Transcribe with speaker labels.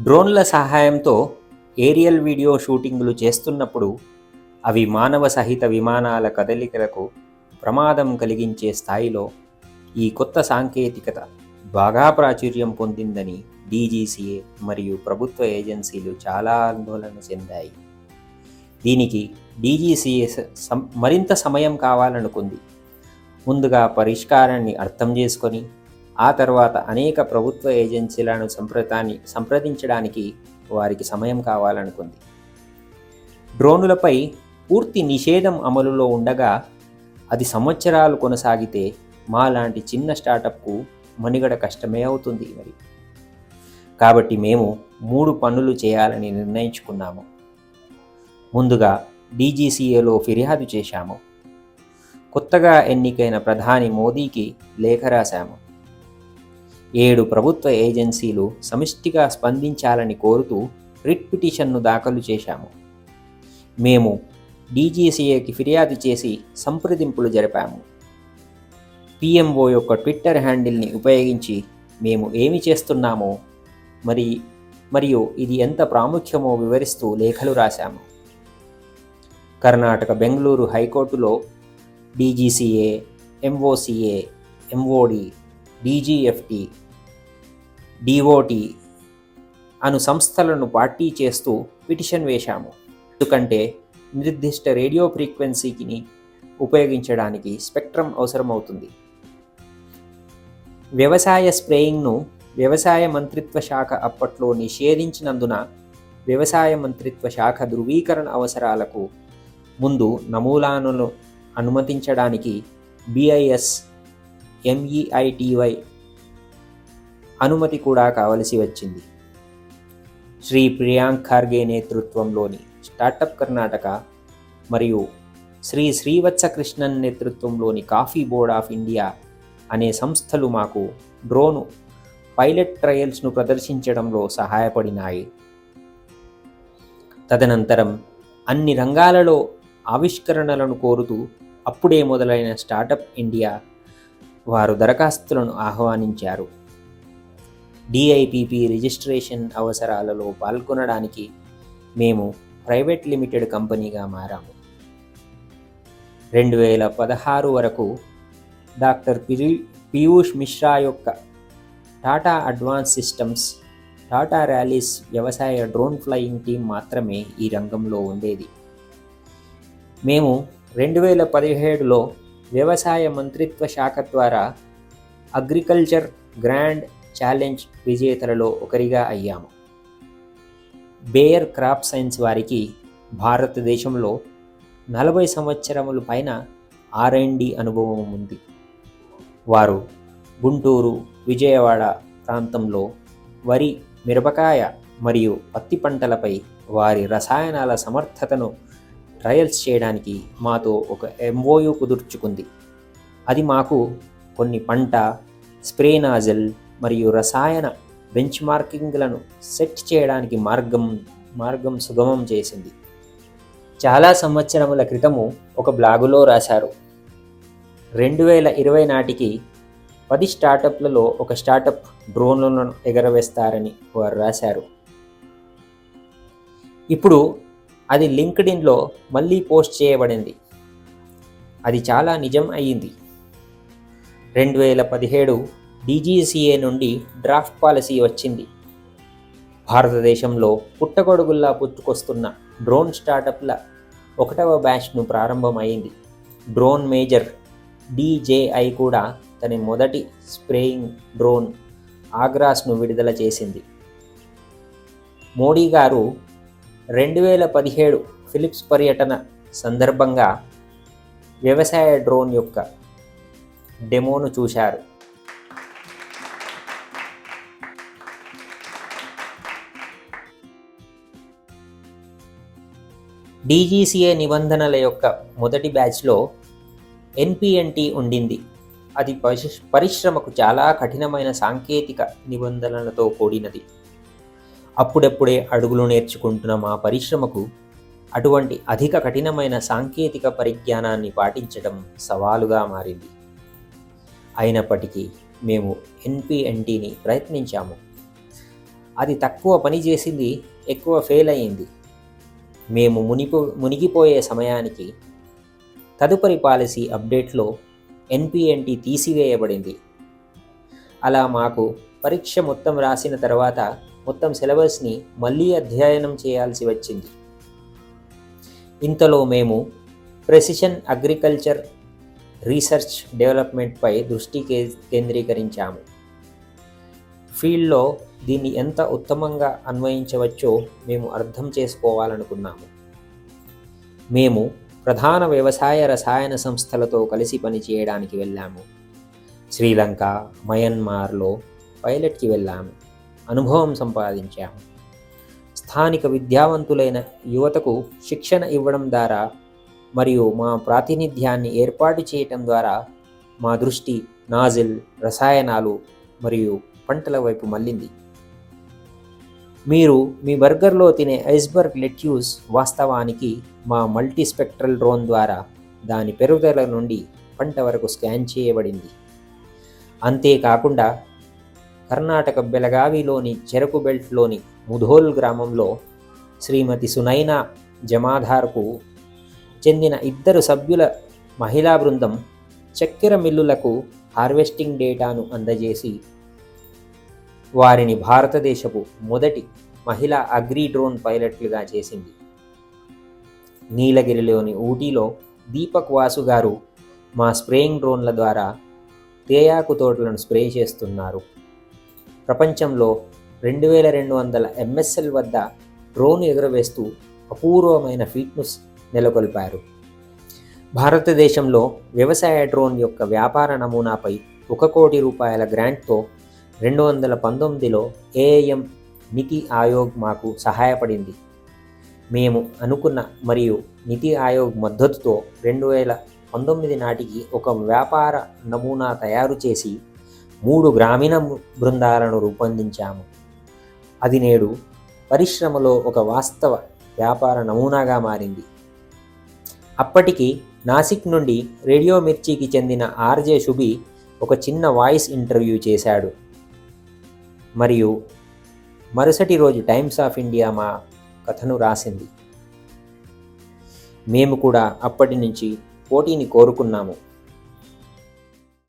Speaker 1: డ్రోన్ల సహాయంతో aerial video షూటింగ్లు చేస్తున్నప్పుడు అవి మానవ సహిత విమానాల కదలికలకు ప్రమాదం కలిగించే స్థాయిలో ఈ కొత్త సాంకేతికత బాగా ప్రాచుర్యం పొందిందని డీజీసీఏ మరియు ప్రభుత్వ ఏజెన్సీలు చాలా ఆందోళన చెందాయి. దీనికి డీజీసీఏ మరింత సమయం కావాలనుకుంది. ముందుగా పరిష్కారాన్ని అర్థం చేసుకొని ఆ తర్వాత అనేక ప్రభుత్వ ఏజెన్సీలను సంప్రదాన్ని సంప్రదించడానికి వారికి సమయం కావాలనుకుంది. డ్రోనులపై పూర్తి నిషేధం అమలులో ఉండగా అది సంవత్సరాలు కొనసాగితే మా లాంటి చిన్న స్టార్టప్కు మనుగడ కష్టమే అవుతుంది మరి. కాబట్టి మేము మూడు పనులు చేయాలని నిర్ణయించుకున్నాము. ముందుగా డీజీసీఏలో ఫిర్యాదు చేశాము. కొత్తగా ఎన్నికైన ప్రధాని మోదీకి లేఖ రాశాము. ఏడు ప్రభుత్వ ఏజెన్సీలు సమిష్టిగా స్పందించాలని కోరుతూ రిట్ పిటిషన్ను దాఖలు చేశాము. మేము డీజీసీఏకి ఫిర్యాదు చేసి సంప్రదింపులు జరిపాము. పిఎంఓ యొక్క ట్విట్టర్ హ్యాండిల్ని ఉపయోగించి మేము ఏమి చేస్తున్నామో మరి మరియు ఇది ఎంత ప్రాముఖ్యమో వివరిస్తూ లేఖలు రాశాము. కర్ణాటక బెంగళూరు హైకోర్టులో DGCA MOCA MOD DGFT DOT అను సంస్థలను పార్టీ చేస్తూ పిటిషన్ వేశాము. ఎందుకంటే నిర్దిష్ట రేడియో ఫ్రీక్వెన్సీకిని ఉపయోగించడానికి స్పెక్ట్రమ్ అవసరమవుతుంది. వ్యవసాయ స్ప్రేయింగ్ను వ్యవసాయ మంత్రిత్వ శాఖ అప్పట్లో నిషేధించినందున వ్యవసాయ మంత్రిత్వ శాఖ ధృవీకరణ అవసరాలకు ముందు నమూనాలను అనుమతించడానికి బిఐఎస్ ఎంఈఐటివై అనుమతి కూడా కావలసి వచ్చింది. శ్రీ ప్రియాంక్ ఖార్గే నేతృత్వంలోని స్టార్టప్ కర్ణాటక మరియు శ్రీ శ్రీవత్స కృష్ణన్ నేతృత్వంలోని కాఫీ బోర్డ్ ఆఫ్ ఇండియా అనే సంస్థలు మాకు డ్రోను పైలట్ ట్రయల్స్ను ప్రదర్శించడంలో సహాయపడినాయి. తదనంతరం అన్ని రంగాలలో ఆవిష్కరణలను కోరుతూ అప్పుడే మొదలైన స్టార్టప్ ఇండియా వారు దరఖాస్తులను ఆహ్వానించారు. డిఐపిపి రిజిస్ట్రేషన్ అవసరాలలో పాల్గొనడానికి మేము ప్రైవేట్ లిమిటెడ్ కంపెనీగా మారాము. రెండు వేల పదహారు వరకు డాక్టర్ పిరి పీయూష్ మిశ్రా యొక్క Tata advance systems Tata Rallis వ్యవసాయ డ్రోన్ ఫ్లయింగ్ టీం మాత్రమే ఈ రంగంలో ఉండేది. మేము రెండు వేల పదిహేడులో వ్యవసాయ మంత్రిత్వ శాఖ ద్వారా అగ్రికల్చర్ గ్రాండ్ ఛాలెంజ్ విజేతలలో ఒకరిగా అయ్యాము. బేయర్ క్రాప్ సైన్స్ వారికి భారతదేశంలో నలభై సంవత్సరముల పైన ఆర్ డి అనుభవం ఉంది. వారు గుంటూరు విజయవాడ ప్రాంతంలో వరి మిరపకాయ మరియు పత్తి పంటలపై వారి రసాయనాల సమర్థతను ట్రయల్స్ చేయడానికి మాతో ఒక ఎంఓయు కుదుర్చుకుంది. అది మాకు కొన్ని పంట స్ప్రే నాజల్ మరియు రసాయన బెంచ్ మార్కింగ్లను సెట్ చేయడానికి మార్గం మార్గం సుగమం చేసింది. చాలా సంవత్సరముల క్రితము ఒక బ్లాగులో రాశారు. రెండు వేల ఇరవై నాటికి పది స్టార్టప్లలో ఒక స్టార్టప్ డ్రోన్లను ఎగరవేస్తారని వారు రాశారు. ఇప్పుడు అది లింక్డ్ఇన్లో మళ్ళీ పోస్ట్ చేయబడింది. అది చాలా నిజం అయ్యింది. రెండు వేల పదిహేడు డీజీసీఏ నుండి డ్రాఫ్ట్ పాలసీ వచ్చింది. భారతదేశంలో పుట్టగొడుగుల్లా పుట్టుకొస్తున్న డ్రోన్ స్టార్టప్ల ఒకటవ బ్యాచ్ను ప్రారంభమైంది. డ్రోన్ మేజర్ డీజేఐ కూడా తన మొదటి స్ప్రేయింగ్ డ్రోన్ ఆగ్రాస్ను విడుదల చేసింది. మోడీ గారు రెండు వేల పదిహేడు ఫిలిప్స్ పర్యటన సందర్భంగా వ్యవసాయ డ్రోన్ యొక్క డెమోను చూశారు. డీజీసీఏ నిబంధనల యొక్క మొదటి బ్యాచ్లో ఎన్పిఎన్టీ ఉండింది. అది పరిశ్రమకు చాలా కఠినమైన సాంకేతిక నిబంధనలతో కూడినది. అప్పుడప్పుడే అడుగులు నేర్చుకుంటున్న మా పరిశ్రమకు అటువంటి అధిక కఠినమైన సాంకేతిక పరిజ్ఞానాన్ని పాటించడం సవాలుగా మారింది. అయినప్పటికీ మేము ఎన్పిఎన్టీని ప్రయత్నించాము. అది తక్కువ పని చేసింది ఎక్కువ ఫెయిల్ అయ్యింది. మేము మునిపో మునిగిపోయే సమయానికి తదుపరి పాలసీ అప్డేట్లో ఎన్పిఎన్టీ తీసివేయబడింది. అలా మాకు పరీక్ష మొత్తం రాసిన తర్వాత మొత్తం సిలబస్ని మళ్ళీ అధ్యయనం చేయాల్సి వచ్చింది. ఇంతలో మేము ప్రెసిషన్ అగ్రికల్చర్ రీసెర్చ్ డెవలప్మెంట్పై దృష్టి కే కేంద్రీకరించాము. ఫీల్డ్లో దీన్ని ఎంత ఉత్తమంగా అన్వయించవచ్చో మేము అర్థం చేసుకోవాలనుకున్నాము. మేము ప్రధాన వ్యవసాయ రసాయన సంస్థలతో కలిసి పనిచేయడానికి వెళ్ళాము. శ్రీలంక మయన్మార్లో పైలట్కి వెళ్ళాము. అనుభవం సంపాదించాము. స్థానిక విద్యావంతులైన యువతకు శిక్షణ ఇవ్వడం ద్వారా మరియు మా ప్రాతినిధ్యాన్ని ఏర్పాటు చేయటం ద్వారా మా దృష్టి నాజిల్ రసాయనాలు మరియు పంటల వైపు మళ్ళింది. మీరు మీ బర్గర్లో తినే ఐస్బర్గ్ లెట్యూస్ వాస్తవానికి మా మల్టీస్పెక్ట్రల్ డ్రోన్ ద్వారా దాని పెరుగుదల నుండి పంట వరకు స్కాన్ చేయబడింది. అంతేకాకుండా కర్ణాటక బెలగావిలోని చెరకు బెల్ట్లోని ముధోల్ గ్రామంలో శ్రీమతి సునైనా జమాధార్కు చెందిన ఇద్దరు సభ్యుల మహిళా బృందం చక్కెర మిల్లులకు హార్వెస్టింగ్ డేటాను అందజేసి వారిని భారతదేశపు మొదటి మహిళా అగ్రి డ్రోన్ పైలట్లుగా చేసింది. నీలగిరిలోని ఊటీలో దీపక్ వాసు గారు మా స్ప్రేయింగ్ డ్రోన్ల ద్వారా తేయాకు తోటలను స్ప్రే చేస్తున్నారు. ప్రపంచంలో రెండు వేల రెండు వందల ఎంఎస్ఎల్ వద్ద డ్రోన్ ఎగురవేస్తూ అపూర్వమైన ఫీట్ను నెలకొల్పారు. భారతదేశంలో వ్యవసాయ డ్రోన్ యొక్క వ్యాపార నమూనాపై ఒక కోటి రూపాయల గ్రాంట్తో రెండు వందల పంతొమ్మిదిలో ఏఎం నితి ఆయోగ్ మాకు సహాయపడింది. మేము అనుకున్న మరియు నితి ఆయోగ్ మద్దతుతో రెండు వేల పంతొమ్మిది నాటికి ఒక వ్యాపార నమూనా తయారు చేసి మూడు గ్రామీణ బృందాలను రూపొందించాము. అది నేడు పరిశ్రమలో ఒక వాస్తవ వ్యాపార నమూనాగా మారింది. అప్పటికి నాసిక్ నుండి రేడియో మిర్చికి చెందిన ఆర్జే శుభి ఒక చిన్న వాయిస్ ఇంటర్వ్యూ చేశాడు. మరియు మరుసటి రోజు టైమ్స్ ఆఫ్ ఇండియా మా కథను రాసింది. మేము కూడా అప్పటి నుంచి పోటీని కోరుకున్నాము.